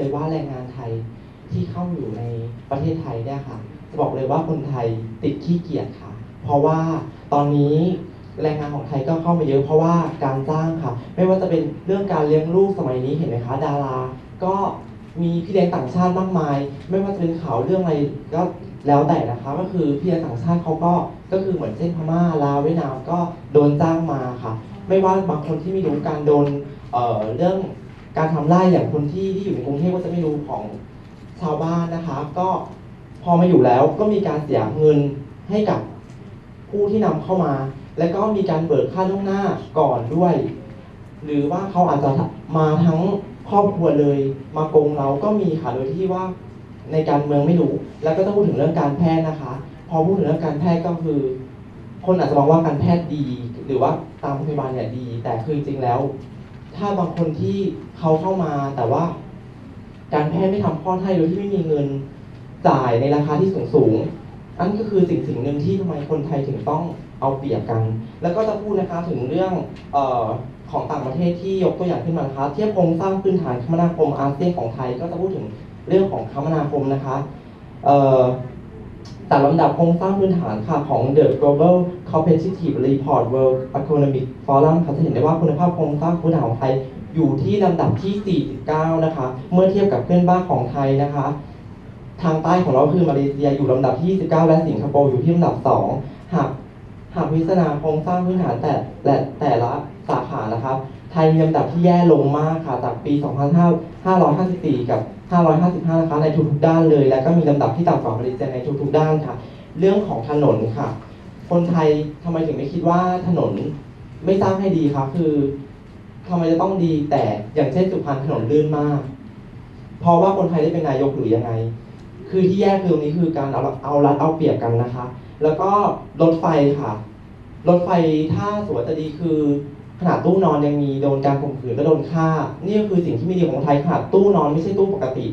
เลยว่าแรงงานไทยที่เข้าอยู่ในประเทศไทยเนี่ยค่ะจะบอกเลยว่าคนไทยติดขี้เกียจค่ะ เพราะว่าตอนนี้แรงงานของไทยก็เข้ามาเยอะเพราะว่าการจ้างค่ะ ไม่ว่าจะเป็นเรื่องการเลี้ยงลูกสมัยนี้เห็นไหมคะดารา ก็มีพี่เลี้ยงต่างชาติมากมาย ไม่ว่าจะเป็นข่าวเรื่องอะไรก็แล้วแต่นะคะ ก็คือพี่เลี้ยงต่างชาติเขาก็ก็คือเหมือนเช่นพม่าลาวเวียดนามก็โดนจ้างมาค่ะ ไม่ว่าบางคนที่ไม่รู้การโดนเอ่อเรื่อง การทำไร่อย่างคนที่ที่อยู่ในกรุงเทพก็จะไม่รู้ของชาวบ้านนะคะ ก็พอมาอยู่แล้วก็มีการเสียเงินให้กับผู้ที่นำเข้ามา และก็มีการเบิกค่าล่วงหน้าก่อนด้วย หรือว่าเขาอาจจะมาทั้งครอบครัวเลยมาโกงเราก็มีค่ะโดยที่ว่าในการเมืองไม่รู้ แล้วก็ต้องพูดถึงเรื่องการแพทย์นะคะ พอพูดถึงเรื่องการแพทย์ก็คือ คนอาจจะมองว่าการแพทย์ดี หรือว่าตามโรงพยาบาลเนี่ยดี แต่คือจริงแล้ว ถ้าบางคนที่เขาเข้ามาแต่ว่า การแพทย์ไม่ทำคลอดให้โดยที่ไม่มีเงินจ่ายในราคาที่สูงสูงๆอันก็คือสิ่งสิ่งหนึ่งที่ทำไมคนไทยถึงต้องเอาเปรียบกัน แล้วก็จะพูดนะคะถึงเรื่องเออของต่างประเทศที่ยกตัวอย่างขึ้นมานะคะเทียบโครงสร้างพื้นฐานคมนาคมอาเซียนของไทย ก็จะพูดถึงเรื่องของคมนาคมนะคะเอ่อ แต่ลำดับโครงสร้างพื้นฐานค่ะของ The Global Competitive Report World Economic Forum ค่ะจะเห็นได้ว่าคุณภาพโครงสร้างพื้นฐานของไทยอยู่ที่ลำดับที่ 49 นะคะ เมื่อเทียบกับเพื่อนบ้านของไทยนะคะ ทางใต้ของเราคือมาเลเซียอยู่ลำดับที่ 29 และสิงคโปร์อยู่ที่ลำดับ 2 หากหากพิจารณาโครงสร้างพื้นฐานแต่และแต่ละสาขานะครับ ไทยมีลำดับที่แย่ลงมากค่ะจากปี 2554 กับ 555 นะคะ ในทุกๆด้านเลย และก็มีลำดับที่ต่ำกว่ามาเลเซียในทุกๆด้านค่ะ เรื่องของถนนค่ะ คนไทยทำไมถึงไม่คิดว่าถนนไม่สร้างให้ดีคะคือทำไมจะต้องดีแต่อย่างเช่นสุพรรณถนนลื่นมาก เพราะว่าคนไทยได้เป็นนายกหรือยังไง คือที่แย่คือตรงนี้คือการเอาเอารัดเอาเปรียบกันนะคะ แล้วก็รถไฟค่ะ รถไฟถ้าสวยจะดีคือ นาดตู้นอนยังมีโดนการข่มขืนและโดนฆ่า นี่ก็คือสิ่งที่ไม่ดีของไทยขนาดตู้นอนไม่ใช่ตู้ปกติ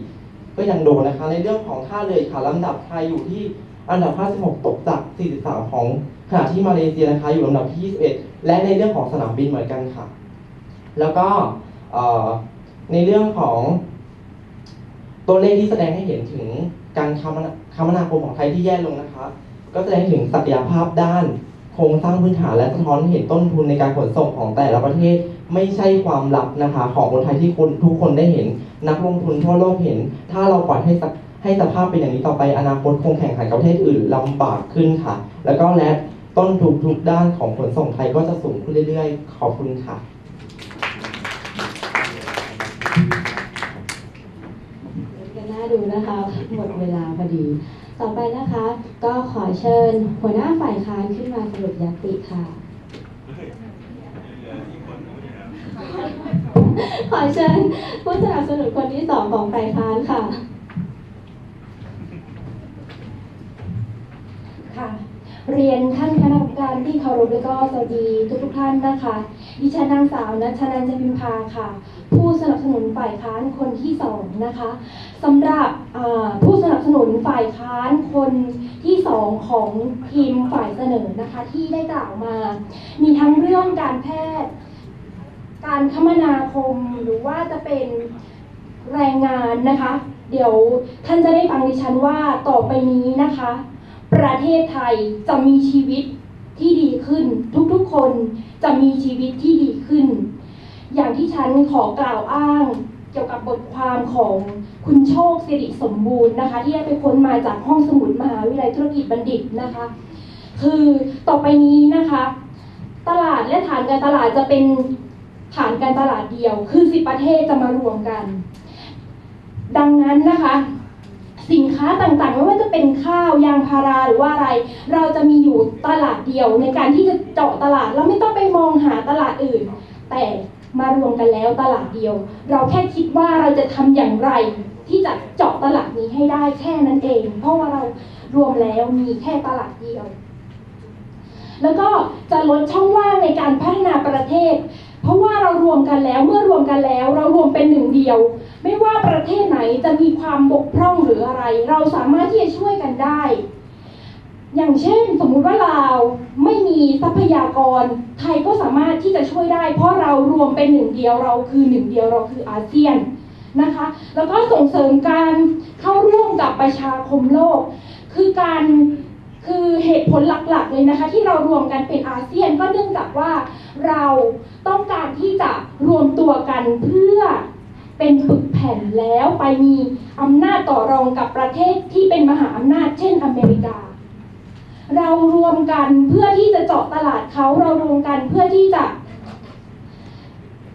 ก็ยังโดนนะคะ ในเรื่องของท่าเรือค่ะลำดับไทยอยู่ที่อันดับ56ตกจาก 43 ของขณะที่มาเลเซียนะคะอยู่ลำดับที่ 21 และในเรื่องของสนามบินเหมือนกันค่ะ แล้วก็ในเรื่องของตัวเลขที่แสดงให้เห็นถึงการคมนาคมนาคมของไทยที่แย่ลงนะคะ ก็แสดงถึงศักยภาพด้าน ครงสร้างพื้นฐานและสะท้อนเห็นต้นทุนในการขนส่งของแต่ละประเทศ ไม่ใช่ความลับนะคะของคนไทยที่คนทุกคนได้เห็น นักลงทุนทั่วโลกเห็น ถ้าเราปล่อยให้สให้สภาพเป็นอย่างนี้ต่อไปอนาคตคงแข่งขันกับประเทศอื่นลำบากขึ้นค่ะ แล้วก็และต้นทุนทุกด้านของขนส่งไทยก็จะสูงขึ้นเรื่อยๆ ขอบคุณค่ะกันน่าดูนะคะหมดเวลาพอดี ต่อไปนะคะ ก็ขอเชิญหัวหน้าฝ่ายค้านขึ้นมาสรุปยติค่ะ ขอเชิญผู้สนับสนุนคนที่สองของฝ่ายค้านค่ะ ค่ะ เรียนท่านคณะกรรมการที่เคารพและก็สวัสดีทุกทุกๆท่านนะคะ ดิฉันนางสาวนัชนันจพิมพาค่ะ ผู้สนับสนุนฝ่ายค้านคนที่สองนะคะสำหรับผู้สนับสนุนฝ่ายค้านคนที่สองของทีมฝ่ายเสนอนะคะที่ได้กล่าวมา มีทั้งเรื่องการแพทย์ การคมนาคมหรือว่าจะเป็นแรงงานนะคะ เดี๋ยวท่านจะได้ฟังดิฉันว่าต่อไปนี้นะคะ ประเทศไทยจะมีชีวิตที่ดีขึ้น ทุกๆคนจะมีชีวิตที่ดีขึ้น อย่างที่ฉันขอกล่าวอ้าง เกี่ยวกับบทความของคุณโชคสิริสมบูรณ์นะคะ ที่ได้ไปค้นมาจากห้องสมุดมหาวิทยาลัยธุรกิจบัณฑิตนะคะ คือต่อไปนี้นะคะ ตลาดและฐานการตลาดจะเป็นฐานการตลาดเดียว คือสิบประเทศจะมารวมกัน ดังนั้นนะคะสินค้าต่างๆไม่ว่าจะเป็นข้าวยางพาราหรือว่าอะไร เราจะมีอยู่ตลาดเดียวในการที่จะเจาะตลาด เราไม่ต้องไปมองหาตลาดอื่น แต่ มารวมกันแล้วตลาดเดียว เราแค่คิดว่าเราจะทำอย่างไร ที่จะเจาะตลาดนี้ให้ได้แค่นั้นเอง เพราะว่าเรารวมแล้วมีแค่ตลาดเดียว แล้วก็จะลดช่องว่างในการพัฒนาประเทศ เพราะว่าเรารวมกันแล้วเมื่อรวมกันแล้ว เรารวมเป็นหนึ่งเดียว ไม่ว่าประเทศไหนจะมีความบกพร่องหรืออะไร เราสามารถที่จะช่วยกันได้ อย่างเช่นสมมุติว่าลาวไม่มีทรัพยากร ไทยก็สามารถที่จะช่วยได้ เพราะเรารวมเป็นหนึ่งเดียวเราคือหนึ่งเดียวเราคืออาเซียนนะคะ แล้วก็ส่งเสริมการเข้าร่วมกับประชาคมโลก คือการคือเหตุผลหลักๆเลยนะคะ ที่เรารวมกันเป็นอาเซียนก็เนื่องจากว่าเราต้องการที่จะรวมตัวกันเพื่อเป็นปึกแผ่นแล้วไปมีอำนาจต่อรองกับประเทศที่เป็นมหาอำนาจเช่นอเมริกา เรารวมกันเพื่อที่จะเจาะตลาดเขาเรารวมกันเพื่อที่จะ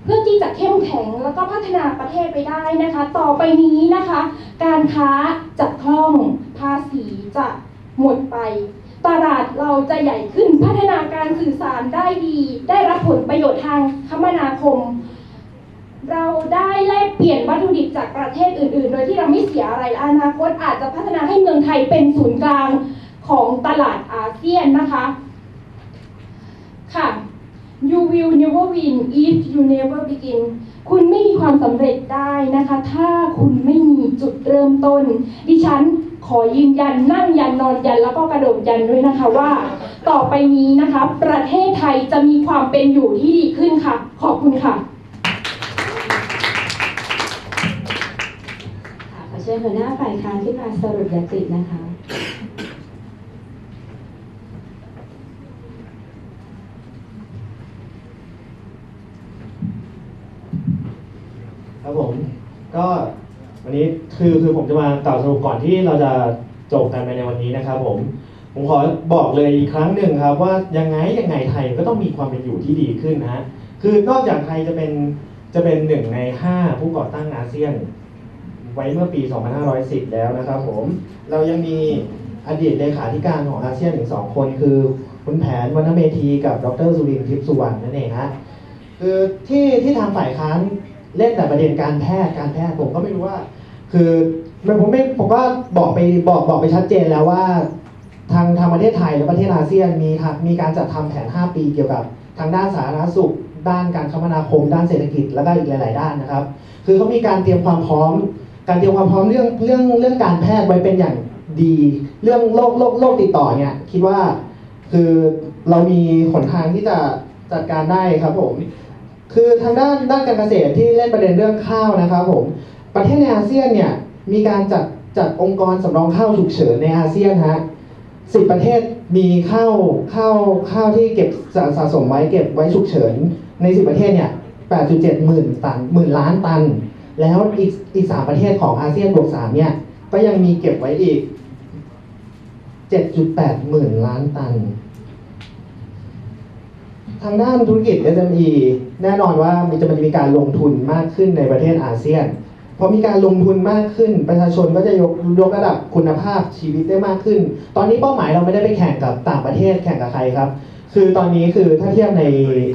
เพื่อที่จะเข้มแข็งแล้วก็พัฒนาประเทศไปได้นะคะ ต่อไปนี้นะคะ การค้าจะคล่องภาษีจะหมดไป ตลาดเราจะใหญ่ขึ้นพัฒนาการสื่อสารได้ดี ได้รับผลประโยชน์ทางคมนาคม เราได้แลกเปลี่ยนวัตถุดิบจากประเทศอื่น ๆ โดยที่เราไม่เสียอะไร อนาคตอาจจะพัฒนาให้เมืองไทยเป็นศูนย์กลาง ของตลาดอาเซียนนะคะค่ะ you will never win if you never begin คุณไม่มีความสำเร็จได้นะคะ ถ้าคุณไม่มีจุดเริ่มต้น ดิฉันขอยืนยันนั่งยันนอนยันแล้วก็กระโดดยันด้วยนะคะว่า ต่อไปนี้นะคะ ประเทศไทยจะมีความเป็นอยู่ที่ดีขึ้นค่ะ ขอบคุณค่ะขอเชิญหัวหน้าฝ่ายค้านขึ้นมาสรุปยตินะคะ ครับผม ก็วันนี้คือคือผมจะมากล่าวสรุปก่อนที่เราจะจบกันไปในวันนี้นะครับผม ผมขอบอกเลยอีกครั้งหนึ่งครับ ว่ายังไงยังไงไทยก็ต้องมีความเป็นอยู่ที่ดีขึ้นนะฮะคือนอกจากไทยจะเป็นจะเป็นหนึ่งในห้าผู้ก่อตั้งอาเซียน ไว้เมื่อปี 2510 แล้วนะครับผม เรายังมีอดีตเลขาธิการของอาเซียนถึงสองคน คือคุณแผนวรรณเมธีกับดรสุรินทร์ทิพย์สุวรรณนั่นเองฮะคือที่ที่ทางฝ่ายค้าน เล่นแต่ประเด็นการแพทย์การแพทย์ผมก็ไม่รู้ว่า คือมันผมไม่ผมก็บอกไปบอกบอกไปชัดเจนแล้วว่า ทางทางประเทศไทยและประเทศอาเซียนมีมีการจัดทำแผน 5 ปีเกี่ยวกับ ทางด้านสาธารณสุข ด้านการคมนาคม ด้านเศรษฐกิจแล้วก็อีกหลาย ๆ ด้านนะครับ คือเขามีการเตรียมความพร้อม การเตรียมความพร้อมเรื่องเรื่องเรื่องการแพทย์ไว้เป็นอย่างดี เรื่องโรคโรคโรคติดต่อเนี่ยคิดว่าคือเรามีหนทางที่จะจัดการได้ครับผม คือทางด้านด้านการเกษตรที่เล่นประเด็นเรื่องข้าวนะครับผมประเทศในอาเซียนเนี่ยมีการจัดจัดองค์กรสำรองข้าวฉุกเฉินในอาเซียนฮะสิบประเทศมีข้าวข้าวข้าวที่เก็บสะสะสมไว้เก็บไว้ฉุกเฉินในสิบประเทศเนี่ย8.7หมื่นตันหมื่นล้านตัน แล้วอีกอีกสามประเทศของอาเซียนบวกสามเนี่ยก็ยังมีเก็บไว้อีก 7.8หมื่นล้านตัน ทางด้านธุรกิจ SME แน่นอนว่ามันจะมันมีการลงทุนมากขึ้นในประเทศอาเซียนพอมีการลงทุนมากขึ้น ประชาชนก็จะยกยกระดับคุณภาพชีวิตได้มากขึ้น ตอนนี้เป้าหมายเราไม่ได้ไปแข่งกับต่างประเทศแข่งกับใครครับ คือตอนนี้คือถ้าเทียบใน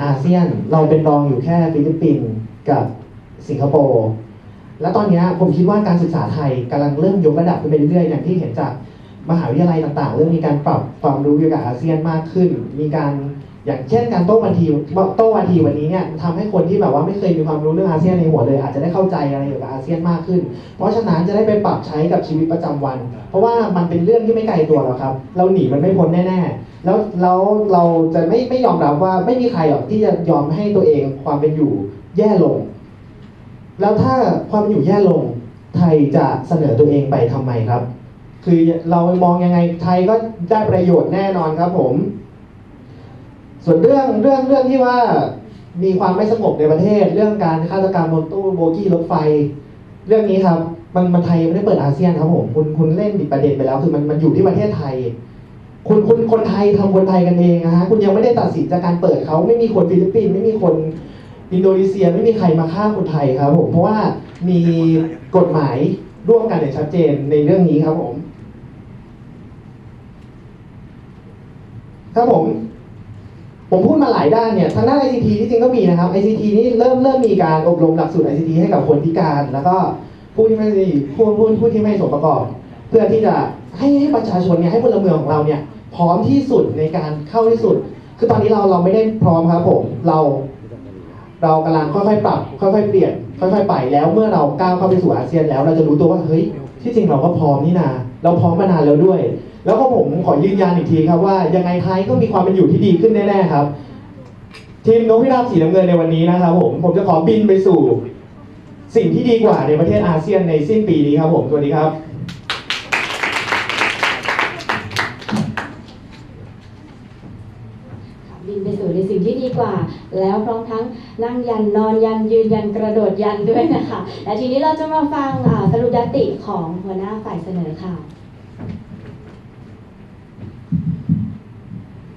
อาเซียน เราเป็นรองอยู่แค่ฟิลิปปินส์กับสิงคโปร์และตอนนี้ผมคิดว่าการศึกษาไทยกำลังเริ่มยกระดับขึ้นไปเรื่อยๆอย่างที่เห็นจากมหาวิทยาลัยต่างๆ เริ่มมีการปรับความรู้เกี่ยวกับอาเซียนมากขึ้น มีการ อย่างเช่นการโต้วันทีโต้วันทีวันนี้เนี่ยทำให้คนที่แบบว่าไม่เคยมีความรู้เรื่องอาเซียนในหัวเลย อาจจะได้เข้าใจอะไรเกี่ยวกับอาเซียนมากขึ้น เพราะฉะนั้นจะได้ไปปรับใช้กับชีวิตประจำวัน เพราะว่ามันเป็นเรื่องที่ไม่ไกลตัวเราครับ เราหนีมันไม่พ้นแน่ๆแล้วแล้วเราจะไม่ไม่ยอมรับว่าไม่มีใครหรอกที่จะยอมให้ตัวเองความเป็นอยู่แย่ลง แล้วถ้าความอยู่แย่ลงไทยจะเสนอตัวเองไปทำไมครับ คือเรามองยังไงไทยก็ได้ประโยชน์แน่นอนครับผม ส่วนเรื่องเรื่องเรื่องที่ว่ามีความไม่สงบในประเทศ เรื่องการฆาตกรรมบนตู้โบกี้รถไฟ เรื่องนี้ครับมันมันไทยไม่ได้เปิดอาเซียนครับผมคุณคุณเล่นบิดประเด็นไปแล้ว คือมันมันอยู่ที่ประเทศไทย คุณคุณคนไทยทำคนไทยกันเองนะฮะคุณยังไม่ได้ตัดสินจากการเปิดเขาไม่มีคนฟิลิปปินส์ไม่มีคนอินโดนีเซียไม่มีใครมาฆ่าคนไทยครับผมเพราะว่ามีกฎหมายร่วมกันอย่างชัดเจนในเรื่องนี้ครับผมครับผม ผมพูดมาหลายด้านเนี่ยทางด้าน ICT ที่จริงก็มีนะครับ ICT นี่เริ่มเริ่มมีการอบรมหลักสูตร ICT ให้กับคนพิการ แล้วก็ผู้ที่ไม่ผู้ผู้ผู้ที่ไม่สมประกอบ เพื่อที่จะให้ให้ประชาชนเนี่ยให้พลเมืองของเราเนี่ยพร้อมที่สุดในการเข้าที่สุด คือตอนนี้เราเราไม่ได้พร้อมครับผมเรา เรากำลังค่อยๆปรับ ค่อยๆเปลี่ยนค่อยๆไปแล้วเมื่อเราก้าวเข้าไปสู่อาเซียนแล้ว เราจะรู้ตัวว่าเฮ้ยที่จริงเราก็พร้อมนี่นาเราพร้อมมานานแล้วด้วย แล้วก็ผมขอยืนยันอีกทีครับว่ายังไงไทยก็มีความเป็นอยู่ที่ดีขึ้นแน่ๆครับ ทีมนกพิราบสีน้ำเงินในวันนี้นะครับผมผมจะขอบินไปสู่ สิ่งที่ดีกว่าในประเทศอาเซียนในสิ้นปีนี้ครับผมสวัสดีครับบินไปสู่ในสิ่งที่ดีกว่า แล้วพร้อมทั้งนั่งยันนอนยันยืนยันกระโดดยันด้วยนะคะ และทีนี้เราจะมาฟังสรุปยติของหัวหน้าฝ่ายเสนอค่ะ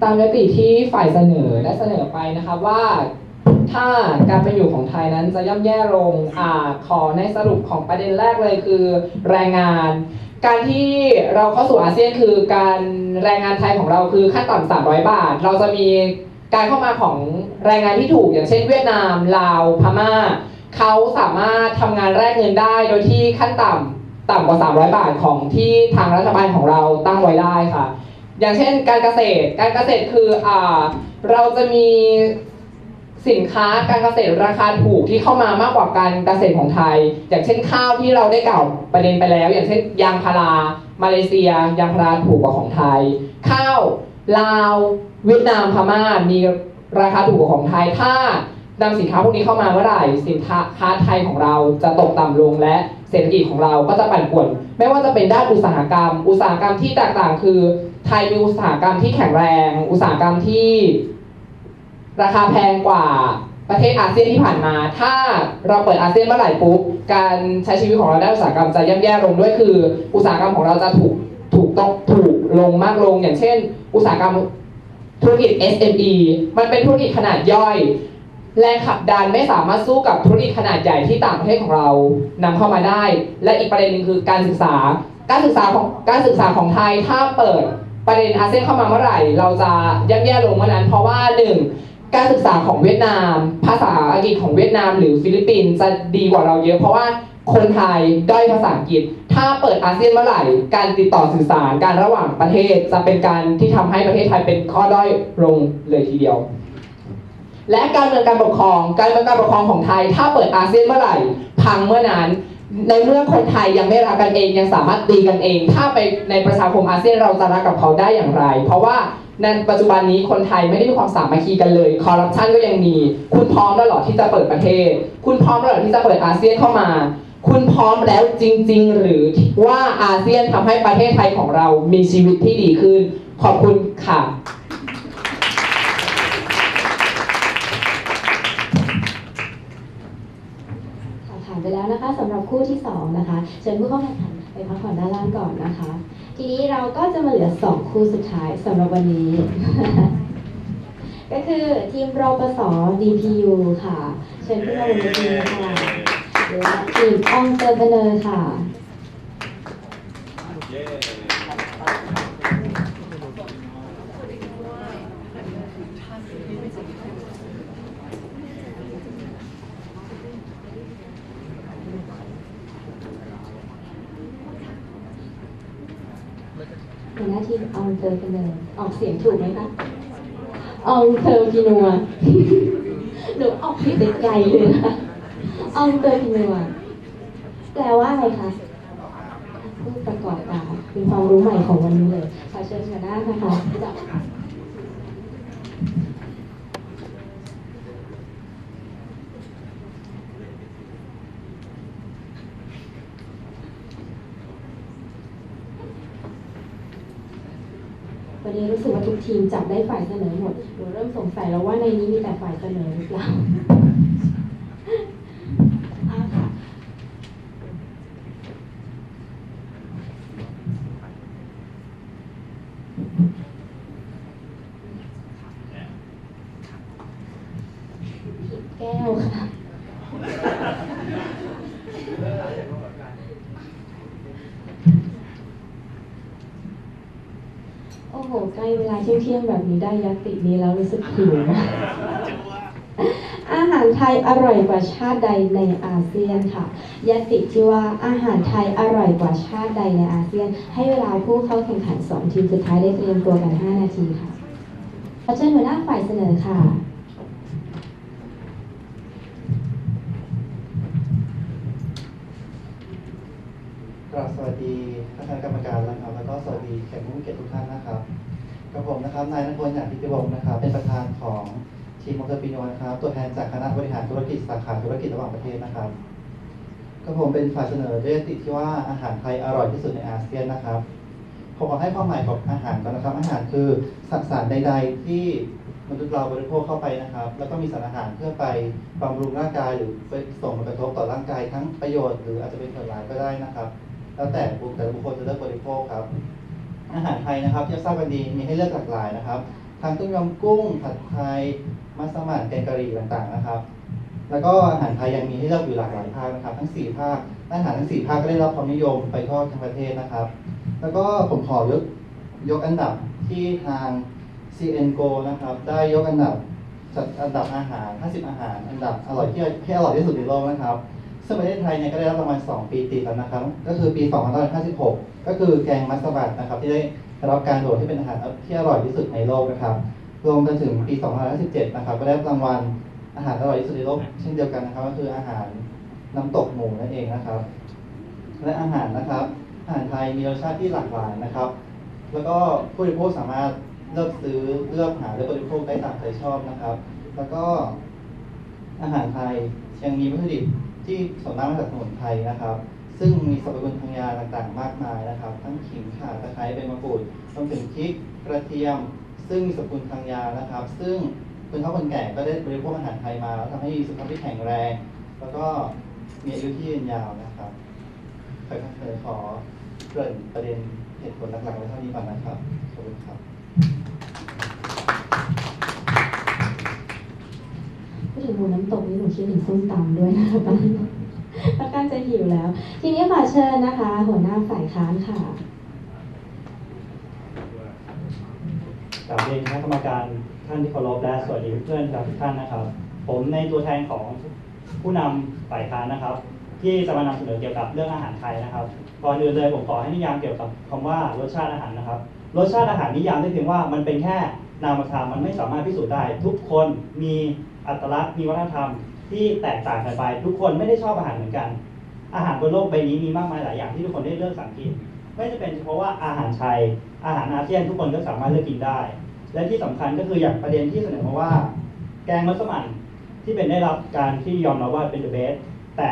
ตามยติที่ฝ่ายเสนอได้เสนอไปนะครับว่า ถ้าการเป็นอยู่ของไทยนั้นจะย่ำแย่ลงอ่าขอในสรุปของประเด็นแรกเลยคือแรงงาน การที่เราเข้าสู่อาเซียนคือการแรงงานไทยของเราคือขั้นต่ำ300 บาท เราจะมีการเข้ามาของแรงงานที่ถูกอย่างเช่นเวียดนามลาวพม่าเขาสามารถทำงานแลกเงินได้โดยที่ขั้นต่ำต่ำกว่า 300 บาทของที่ทางรัฐบาลของเราตั้งไว้ได้ค่ะ อย่างเช่นการเกษตร การเกษตรคืออ่าเราจะมีสินค้าการเกษตรราคาถูกที่เข้ามามากกว่าการเกษตรของไทย อย่างเช่นข้าวที่เราได้กล่าวประเด็นไปแล้ว อย่างเช่นยางพารามาเลเซีย ยางพาราถูกกว่าของไทย ข้าวลาวเวียดนามพม่ามีราคาถูกกว่าของไทย ถ้านำสินค้าพวกนี้เข้ามาเมื่อไหร่สินค้าค้าไทยของเราจะตกต่ำลงและเศรษฐกิจของเราก็จะปั่นป่วน ไม่ว่าจะเป็นด้านอุตสาหกรรม อุตสาหกรรมที่แตกต่างคือ ไทยมีอุตสาหกรรมที่แข็งแรง อุตสาหกรรมที่ราคาแพงกว่าประเทศอาเซียนที่ผ่านมา ถ้าเราเปิดอาเซียนเมื่อไหร่ปุ๊บ การใช้ชีวิตของเราด้านอุตสาหกรรมจะย่ำแย่ลงด้วยคือ อุตสาหกรรมของเราจะถูกถูกต้องถูกลงมากลง อย่างเช่น อุตสาหกรรมธุรกิจ SME มันเป็นธุรกิจขนาดย่อย แรงขับดันไม่สามารถสู้กับธุรกิจขนาดใหญ่ที่ต่างประเทศของเรานำเข้ามาได้ และอีกประเด็นหนึ่งคือการศึกษา การศึกษาของการศึกษาของไทยถ้าเปิด ประเด็นอาเซียนเข้ามาเมื่อไหร่ เราจะย่ำแย่ลงเมื่อนั้น เพราะว่าหนึ่งการศึกษาของเวียดนาม ภาษาอังกฤษของเวียดนาม หรือฟิลิปปินส์จะดีกว่าเราเยอะเพราะว่าคนไทยด้อยภาษาอังกฤษ ถ้าเปิดอาเซียนเมื่อไหร่ การติดต่อสื่อสารการระหว่างประเทศจะเป็นการที่ทำให้ประเทศไทยเป็นข้อด้อยลงเลยทีเดียว และการเมืองการปกครอง การเมืองการปกครองของไทย ถ้าเปิดอาเซียนเมื่อไหร่ พังเมื่อนั้น ในเมื่อคนไทยยังไม่รักกันเองยังสามารถตีกันเอง ถ้าไปในประชาคมอาเซียนเราจะรักกับเขาได้อย่างไร เพราะว่าในปัจจุบันนี้คนไทยไม่ได้มีความสามัคคีกันเลยคอร์รัปชันก็ยังมี คุณพร้อมแล้วหรอที่จะเปิดประเทศ คุณพร้อมแล้วหรอที่จะเปิดอาเซียนเข้ามา คุณพร้อมแล้วจริง ๆ หรือว่าอาเซียนทำให้ประเทศไทยของเรามีชีวิตที่ดีขึ้น ขอบคุณค่ะ แล้วนะคะสำหรับคู่ที่สองนะคะเชิญผู้เข้าแข่งขันไปพักผ่อนด้านล่างก่อนนะคะ ทีนี้เราก็จะมาเหลือสองคู่สุดท้ายสำหรับวันนี้ ก็คือทีมรปส DPU ค่ะ เชิญขึ้นมาบนเวทีค่ะและทีมอองเตอร์เบเนอร์ค่ะ หัวหน้าทีม อองเตอร์กันเลยออกเสียงถูกไหมคะอองเตอร์พินัวหนูออกผิดไปไกลเลยนะอองเตอร์พินัวแปลว่าอะไรคะผู้ประกอบการเป็นความรู้ใหม่ของวันนี้เลยขอเชิญหัวหน้านะคะ นี้รู้สึกว่าทุกทีมจับได้ฝ่ายเสนอหมดหนูเริ่มสงสัยแล้วว่าในนี้มีแต่ฝ่ายเสนอหรือเปล่าค่ะ ผิดแก้วค่ะ โอ้โหใกล้เวลาเที่ยงๆแบบนี้ได้ยัตตินี้แล้วรู้สึกหิวมากอาหารไทยอร่อยกว่าชาติใดในอาเซียนค่ะยติที่ว่าอาหารไทยอร่อยกว่าชาติใดในอาเซียน ให้เวลาผู้เข้าแข่งขันสองทีมสุดท้ายได้เตรียมตัวกัน 5 นาทีค่ะขอเชิญหัวหน้าฝ่ายเสนอค่ะกราบสวัสดีท่านคณะกรรมการนะครับ แล้วก็สวัสดีแขกผู้มีเกียรติทุกท่านนะครับ กับผมนะครับนายนพลหยาดพิพิวงศ์นะครับเป็นประธานของทีมมอเตอร์ปิโนนะครับตัวแทนจากคณะบริหารธุรกิจสาขาธุรกิจระหว่างประเทศนะครับก็ผมเป็นฝ่ายเสนอด้วยติที่ว่าอาหารไทยอร่อยที่สุดในอาเซียนนะครับผมขอให้ความหมายของอาหารก่อนนะครับ อาหารคือสสารใด ๆ ที่มนุษย์เราบริโภคเข้าไปนะครับ แล้วก็มีสารอาหารเพื่อไปบำรุงร่างกายหรือไปส่งผลกระทบต่อร่างกายทั้งประโยชน์หรืออาจจะเป็นผลร้ายก็ได้นะครับ แล้วแต่บุคคลแต่ละบุคคลจะเลือกบริโภคครับ อาหารไทยนะครับที่ทราบกันดีมีให้เลือกหลากหลายนะครับ ทั้งต้มยำกุ้งผัดไทยมัสมั่นแกงกะหรี่ต่างๆนะครับ แล้วก็อาหารไทยยังมีให้เลือกอยู่หลากหลายภาคนะครับ ทั้ง 4 ภาคอาหารทั้ง 4 ภาคก็ได้รับความนิยมไปทั่วทั้งประเทศนะครับ แล้วก็ผมขอยกยกอันดับที่ทาง CN Go นะครับ ได้ยกอันดับจัดอันดับอาหาร 50 อาหาร อันดับอร่อยที่ที่อร่อยที่สุดในโลกนะครับซึ่งประเทศไทยเนี่ยก็ได้รับรางวัล 2 ปีติดแล้วนะครับ ก็คือปี 2556 ก็คือแกงมัสมั่นนะครับ ที่ได้รับการโหวตให้เป็นอาหารที่อร่อยที่สุดในโลกนะครับ รวมไปถึงปี2517 นะครับ ก็ได้รางวัลอาหารอร่อยที่สุดในโลกเช่นเดียวกันนะครับ ก็คืออาหารน้ำตกหมูนั่นเองนะครับ และอาหารนะครับอาหารไทยมีรสชาติที่หลากหลายนะครับ แล้วก็ผู้บริโภคสามารถเลือกซื้อเลือกหาเลือกบริโภคได้ตามใจชอบนะครับ แล้วก็อาหารไทยยังมีวัตถุดิบที่ส่วนมากมาจากสมุนไพรนะครับ ซึ่งมีสรรพคุณทางยาต่างๆ มากมายนะครับ ทั้งขิงข่าตะไคร้ใบมะกรูดรวมถึงพริกกระเทียม ซึ่งมีสรรพคุณทางยานะครับ ซึ่งคนเฒ่าคนแก่ก็ได้บริโภคอาหารไทยมาแล้วทำให้มีสุขภาพที่แข็งแรง แล้วก็มีอายุที่ยืนยาวนะครับขอเคยขอเกริ่นประเด็นเหตุผลหลักๆไว้เท่านี้ก่อนนะครับขอบคุณครับพูดถึงหมูน้ำตกนี่หนูคิดถึงส้มตำด้วยนะคะ ตอนนี้แล้วกันจะหิวแล้ว ทีนี้ขอเชิญนะคะ หัวหน้าฝ่ายค้านค่ะกลับเรียนคณะกรรมการท่านที่เคารพและสวัสดีเพื่อนๆทุกท่านนะครับ ผมในตัวแทนของผู้นำฝ่ายค้านนะครับ ที่จะมานำเสนอเกี่ยวกับเรื่องอาหารไทยนะครับก่อนอื่นเลยผมขอให้นิยามเกี่ยวกับคำว่ารสชาติอาหารนะครับ รสชาติอาหารนิยามได้เพียงว่ามันเป็นแค่นามธรรมมันไม่สามารถพิสูจน์ได้ ทุกคนมีอัตลักษณ์มีวัฒนธรรม ที่แตกต่างกันไป ทุกคนไม่ได้ชอบอาหารเหมือนกัน อาหารบนโลกใบนี้มีมากมายหลายอย่างที่ทุกคนได้เลือกสังกินไม่จะเป็นเฉพาะว่าอาหารไทยอาหารอาเซียนทุกคนก็สามารถเลือกกินได้ และที่สำคัญก็คืออย่างประเด็นที่เสนอมาว่า แกงมัสมั่นที่เป็นได้รับการที่ยอมรับว่าเป็นเดอะเบสแต่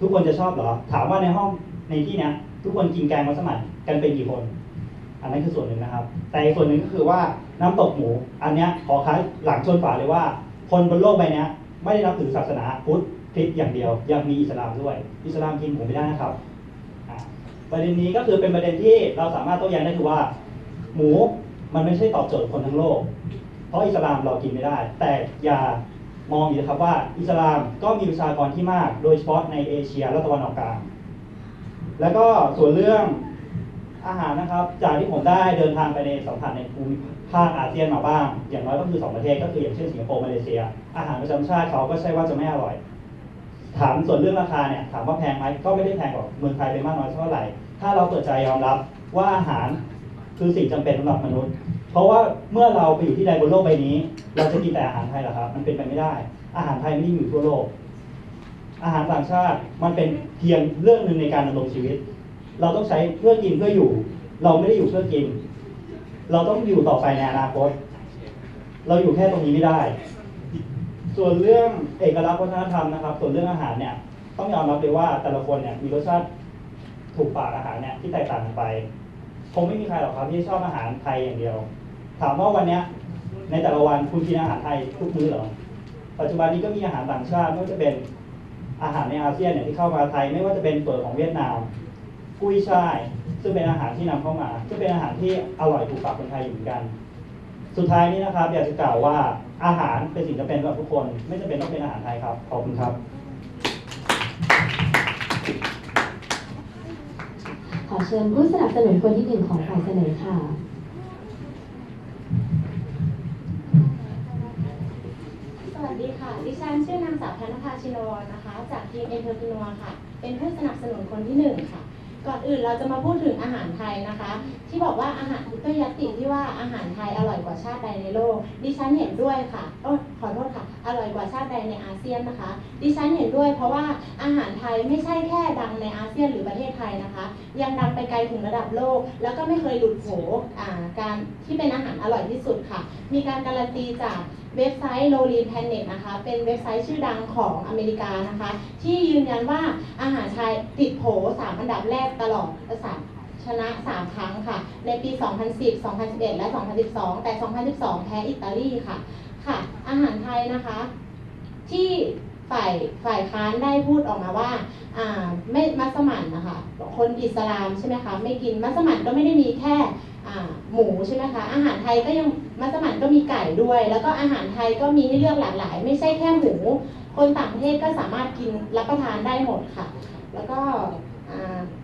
ทุกคนจะชอบเหรอ ถามว่าในห้องในที่เนี้ยทุกคนกินแกงมัสมั่นกันเป็นกี่คน อันนั้นคือส่วนหนึ่งนะครับ แต่อีกส่วนหนึ่งก็คือว่าน้ำตกหมู อันเนี้ยขอค้าหลังชนฝาเลยว่า คนบนโลกใบเนี้ย ไม่ได้นับถือศาสนาพุทธคริสต์อย่างเดียว ยังมีอิสลามด้วย อิสลามกินหมูไม่ได้นะครับประเด็นนี้ก็คือเป็นประเด็นที่เราสามารถโต้แย้งได้คือว่า หมูมันไม่ใช่ตอบโจทย์คนทั้งโลก เพราะอิสลามเรากินไม่ได้ แต่อย่ามองอีกนะครับว่า อิสลามก็มีประชากรที่มาก โดยเฉพาะในเอเชียและตะวันออกกลางแล้วก็ส่วนเรื่องอาหารนะครับ จากที่ผมได้เดินทางไปในสัมผัสในภูมิ ภาคอาเซียนมาบ้าง อย่างน้อยก็คือสองประเทศก็คืออย่างเช่นสิงคโปร์มาเลเซีย อาหารประจำชาติเขาก็ใช่ว่าจะไม่อร่อย ถามส่วนเรื่องราคาเนี่ยถามว่าแพงไหมก็ไม่ได้แพงกว่าเมืองไทยไปมากน้อยเท่าไหร่ ถ้าเราเปิดใจยอมรับว่าอาหารคือสิ่งจำเป็นสำหรับมนุษย์ เพราะว่าเมื่อเราไปอยู่ที่ใดบนโลกใบนี้ เราจะกินแต่อาหารไทยหรอครับ มันเป็นไปไม่ได้ อาหารไทยไม่ได้มีอยู่ทั่วโลก อาหารต่างชาติมันเป็นเพียงเรื่องหนึ่งในการดำรงชีวิต เราต้องใช้เพื่อกินเพื่ออยู่ เราไม่ได้อยู่เพื่อกิน เราต้องอยู่ต่อไปในอนาคต เราอยู่แค่ตรงนี้ไม่ได้ ส่วนเรื่องเอกลักษณ์วัฒนธรรมนะครับ ส่วนเรื่องอาหารเนี่ย ต้องยอมรับเลยว่าแต่ละคนเนี่ยมีรสชาติถูกปากอาหารเนี่ยที่แตกต่างกันไป คงไม่มีใครหรอกครับที่ชอบอาหารไทยอย่างเดียว ถามว่าวันเนี้ยในแต่ละวันคุณกินอาหารไทยทุกมื้อหรอ ปัจจุบันนี้ก็มีอาหารต่างชาติไม่ว่าจะเป็นอาหารในอาเซียนเนี่ยที่เข้ามาไทย ไม่ว่าจะเป็นเปิดของเวียดนามกุ้ยช่าย ซึ่งเป็นอาหารที่นำเข้ามา ซึ่งเป็นอาหารที่อร่อยถูกปากคนไทยอยู่เหมือนกัน สุดท้ายนี้นะครับอยากจะกล่าวว่าอาหารเป็นสิ่งจำเป็นสำหรับทุกคน ไม่จำเป็นต้องเป็นอาหารไทยครับ ขอบคุณครับ ขอเชิญผู้สนับสนุนคนที่หนึ่งของฝ่ายเสนอค่ะ สวัสดีค่ะ ดิฉันชื่อนางสาวธนภาชินวรนะคะ จากทีมเอ็นเตอร์พินัวค่ะ เป็นผู้สนับสนุนคนที่หนึ่งค่ะ ก่อนอื่นเราจะมาพูดถึงอาหารไทยนะคะ ที่บอกว่าอาหารก็ยัตติที่ว่าอาหารไทยอร่อยกว่าชาติใดในโลก ดิฉันเห็นด้วยค่ะโอ้ขอโทษค่ะ อร่อยกว่าชาติใดในอาเซียนนะคะ ดิฉันเห็นด้วย เพราะว่าอาหารไทยไม่ใช่แค่ดังในอาเซียนหรือประเทศไทยนะคะ ยังดังไปไกลถึงระดับโลก แล้วก็ไม่เคยหลุดโผการที่เป็นอาหารอร่อยที่สุดค่ะ มีการการันตีจาก เว็บไซต์ Lonely Planet นะคะ เป็นเว็บไซต์ชื่อดังของอเมริกานะคะ ที่ยืนยันว่าอาหารไทยติดโผสามอันดับแรกตลอดสามชนะ 3 ครั้งค่ะ ในปี 2010 2011 และ 2012 แต่ 2012 แพ้อิตาลีค่ะ ค่ะ อาหารไทยนะคะ ที่ฝ่ายฝ่ายค้านได้พูดออกมาว่าอ่าไม่มัสมั่นนะคะ คนอิสลามใช่ไหมคะ ไม่กินมัสมั่นก็ไม่ได้มีแค่ หมูใช่ไหมคะอาหารไทยก็ยังมัสมั่นก็มีไก่ด้วย แล้วก็อาหารไทยก็มีให้เลือกหลากหลาย ไม่ใช่แค่หมูคนต่างประเทศก็สามารถกินรับประทานได้หมดค่ะ แล้วก็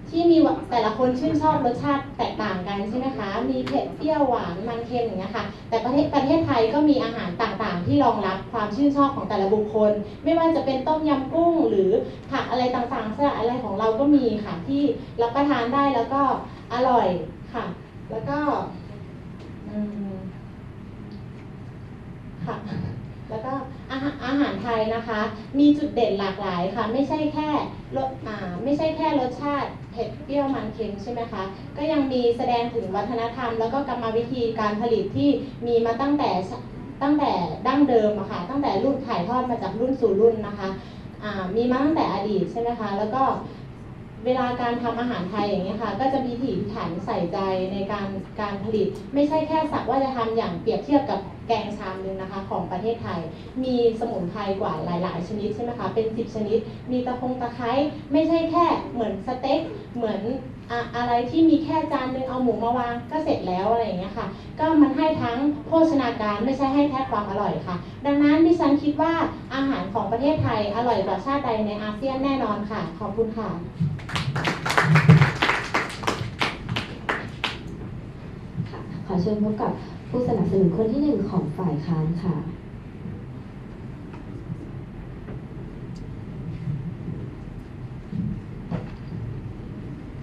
ที่มีแต่ละคนชื่นชอบรสชาติแตกต่างกันใช่ไหมคะ มีเผ็ดเปรี้ยวหวานมันเค็มอย่างเงี้ยค่ะ แต่ประเทศประเทศไทยก็มีอาหารต่างๆ ที่รองรับความชื่นชอบของแต่ละบุคคล ไม่ว่าจะเป็นต้มยำกุ้งหรือผักอะไรต่างๆสลัดอะไรของเราก็มีค่ะที่รับประทานได้แล้วก็อร่อยค่ะ แล้วก็ค่ะแล้วก็อาหารอาหารไทยนะคะ มีจุดเด่นหลากหลายค่ะ ไม่ใช่แค่รสอ่าไม่ใช่แค่รสชาติเผ็ดเปรี้ยวมันเค็มใช่ไหมคะก็ยังมีแสดงถึงวัฒนธรรม แล้วก็กรรมวิธีการผลิตที่มีมาตั้งแต่ตั้งแต่ดั้งเดิมอะค่ะตั้งแต่รุ่นถ่ายทอดมาจากรุ่นสู่รุ่นนะคะอ่ามีมาตั้งแต่อดีตใช่ไหมคะแล้วก็ เวลาการทำอาหารไทยอย่างเงี้ยค่ะ ก็จะมีถีพิถันใส่ใจในการการผลิต ไม่ใช่แค่สักว่าจะทำอย่างเปรียบเทียบกับแกงชามนึงนะคะของประเทศไทย มีสมุนไพรกว่าหลาย ๆ ชนิดใช่ไหมคะ เป็นสิบชนิด มีตะคงตะไคร้ไม่ใช่แค่เหมือนสเต็กเหมือนอะอะไรที่มีแค่จานนึงเอาหมูมาวางก็เสร็จแล้วอะไรอย่างเงี้ยค่ะ ก็มันให้ทั้งโภชนาการไม่ใช่ให้แค่ความอร่อยค่ะ ดังนั้นดิฉันคิดว่าอาหารของประเทศไทยอร่อยกว่าชาติใดในอาเซียนแน่นอนค่ะ ขอบคุณค่ะ ค่ะขอเชิญพบกับผู้สนับสนุนคนที่หนึ่งของฝ่ายค้านค่ะ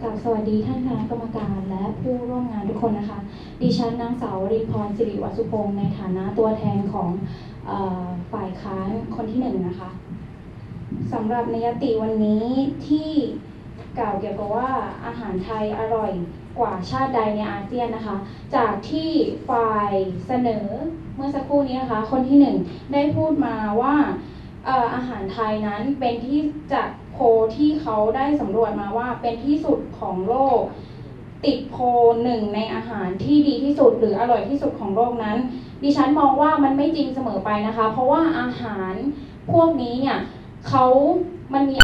กราบสวัสดีท่านคณะกรรมการและผู้ร่วมงานทุกคนนะคะ ดิฉันนางสาวรินพรสิริวัสุพงศ์ในฐานะตัวแทนของเออฝ่ายค้านคนที่หนึ่งนะคะสำหรับในยติวันนี้ที่ กล่าวเกี่ยวกับว่าอาหารไทยอร่อยกว่าชาติใดในอาเซียนนะคะ จากที่ฝ่ายเสนอเมื่อสักครู่นี้นะคะ คนที่หนึ่งได้พูดมาว่าอาหารไทยนั้นเป็นที่จากโพที่เขาได้สำรวจมาว่าเป็นที่สุดของโลก ติดโพหนึ่งในอาหารที่ดีที่สุดหรืออร่อยที่สุดของโลกนั้น ดิฉันมองว่ามันไม่จริงเสมอไปนะคะ เพราะว่าอาหารพวกนี้เนี่ยเขามันมี